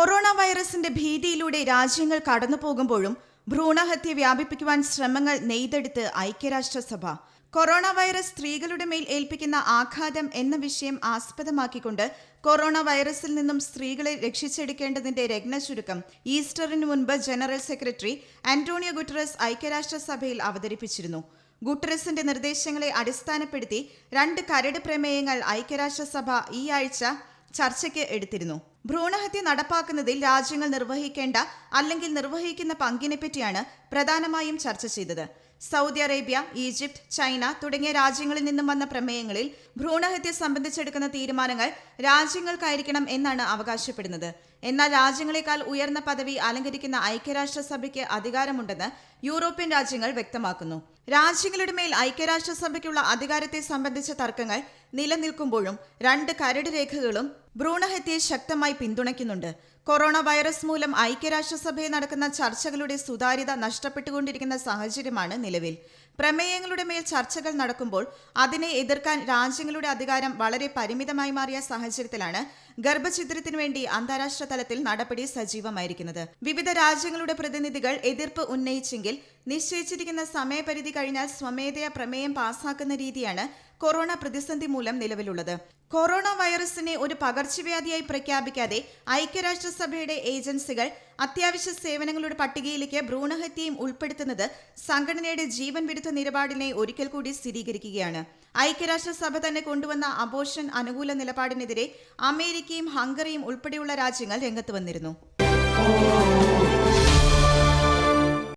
Corona വൈറസിന്റെ ഭീതിയിലൂടെ രാജ്യങ്ങൾ കടന്നു പോകുമ്പോഴും ഭ്രൂണഹത്യ വ്യാപിപ്പിക്കുവാൻ ശ്രമങ്ങൾ നെയ്തെടുത്ത് ഐക്യരാഷ്ട്രസഭ. കൊറോണ വൈറസ് സ്ത്രീകളുടെ മേൽ ഏൽപ്പിക്കുന്ന ആഘാതം എന്ന വിഷയം ആസ്പദമാക്കിക്കൊണ്ട് കൊറോണ വൈറസിൽ നിന്നും സ്ത്രീകളെ രക്ഷിച്ചെടുക്കേണ്ടതിന്റെ രത്ന ചുരുക്കം ഈസ്റ്ററിന് മുൻപ് ജനറൽ സെക്രട്ടറി ആന്റോണിയോ ഗുട്ടറസ് ഐക്യരാഷ്ട്രസഭയിൽ അവതരിപ്പിച്ചിരുന്നു. ഗുട്ടറസിന്റെ നിർദ്ദേശങ്ങളെ അടിസ്ഥാനപ്പെടുത്തി രണ്ട് കരട് പ്രമേയങ്ങൾ ഐക്യരാഷ്ട്രസഭ ഈ ആഴ്ച ചർച്ചയ്ക്ക് എടുത്തിരുന്നു. ഭ്രൂണഹത്യ നടപ്പാക്കുന്നതിൽ രാജ്യങ്ങൾ നിർവഹിക്കേണ്ട അല്ലെങ്കിൽ നിർവഹിക്കുന്ന പങ്കിനെപ്പറ്റിയാണ് പ്രധാനമായും ചർച്ച ചെയ്തത്. സൗദി അറേബ്യ ഈജിപ്ത് ചൈന തുടങ്ങിയ രാജ്യങ്ങളിൽ നിന്നും വന്ന പ്രമേയങ്ങളിൽ ഭ്രൂണഹത്യ സംബന്ധിച്ചെടുക്കുന്ന തീരുമാനങ്ങൾ രാജ്യങ്ങൾക്കായിരിക്കണം എന്നാണ് അവകാശപ്പെടുന്നത്. എന്നാൽ രാജ്യങ്ങളെക്കാൾ ഉയർന്ന പദവി അലങ്കരിക്കുന്ന ഐക്യരാഷ്ട്രസഭയ്ക്ക് അധികാരമുണ്ടെന്ന് യൂറോപ്യൻ രാജ്യങ്ങൾ വ്യക്തമാക്കുന്നു. രാജ്യങ്ങളുടെ മേൽ ഐക്യരാഷ്ട്രസഭയ്ക്കുള്ള അധികാരത്തെ സംബന്ധിച്ച തർക്കങ്ങൾ നിലനിൽക്കുമ്പോഴും രണ്ട് കരട് രേഖകളും ഭ്രൂണഹത്യയെ ശക്തമായി പിന്തുണയ്ക്കുന്നുണ്ട്. കൊറോണ വൈറസ് മൂലം ഐക്യരാഷ്ട്രസഭയിൽ നടക്കുന്ന ചർച്ചകളുടെ സുതാര്യത നഷ്ടപ്പെട്ടുകൊണ്ടിരിക്കുന്ന സാഹചര്യമാണ് നിലവിൽ. പ്രമേയങ്ങളുടെ മേൽ ചർച്ചകൾ നടക്കുമ്പോൾ അതിനെ എതിർക്കാൻ രാജ്യങ്ങളുടെ അധികാരം വളരെ പരിമിതമായി മാറിയ സാഹചര്യത്തിലാണ് ഗർഭഛിദ്രത്തിനു വേണ്ടി അന്താരാഷ്ട്ര തലത്തിൽ നടപടി സജീവമായിരിക്കുന്നത്. വിവിധ രാജ്യങ്ങളുടെ പ്രതിനിധികൾ എതിർപ്പ് ഉന്നയിച്ചെങ്കിൽ നിശ്ചയിച്ചിരിക്കുന്ന സമയപരിധി കഴിഞ്ഞാൽ സ്വമേധയാ പ്രമേയം പാസാക്കുന്ന രീതിയാണ് കൊറോണ പ്രതിസന്ധി മൂലം നിലവിലുള്ളത്. കൊറോണ വൈറസിനെ ഒരു പകർച്ചവ്യാധിയായി പ്രഖ്യാപിക്കാതെ ഐക്യരാഷ്ട്രസഭയുടെ ഏജൻസികൾ അത്യാവശ്യ സേവനങ്ങളുടെ പട്ടികയിലേക്ക് ഭ്രൂണഹത്യയും ഉൾപ്പെടുത്തുന്നത് സംഘടനയുടെ ജീവൻ വിരുദ്ധ നിലപാടിനെ ഒരിക്കൽ കൂടി സ്ഥിരീകരിക്കുകയാണ്. ഐക്യരാഷ്ട്രസഭ തന്നെ കൊണ്ടുവന്ന അബോഷൻ അനുകൂല നിലപാടിനെതിരെ അമേരിക്കയും ഹംഗറിയും ഉൾപ്പെടെയുള്ള രാജ്യങ്ങൾ രംഗത്ത് വന്നിരുന്നു.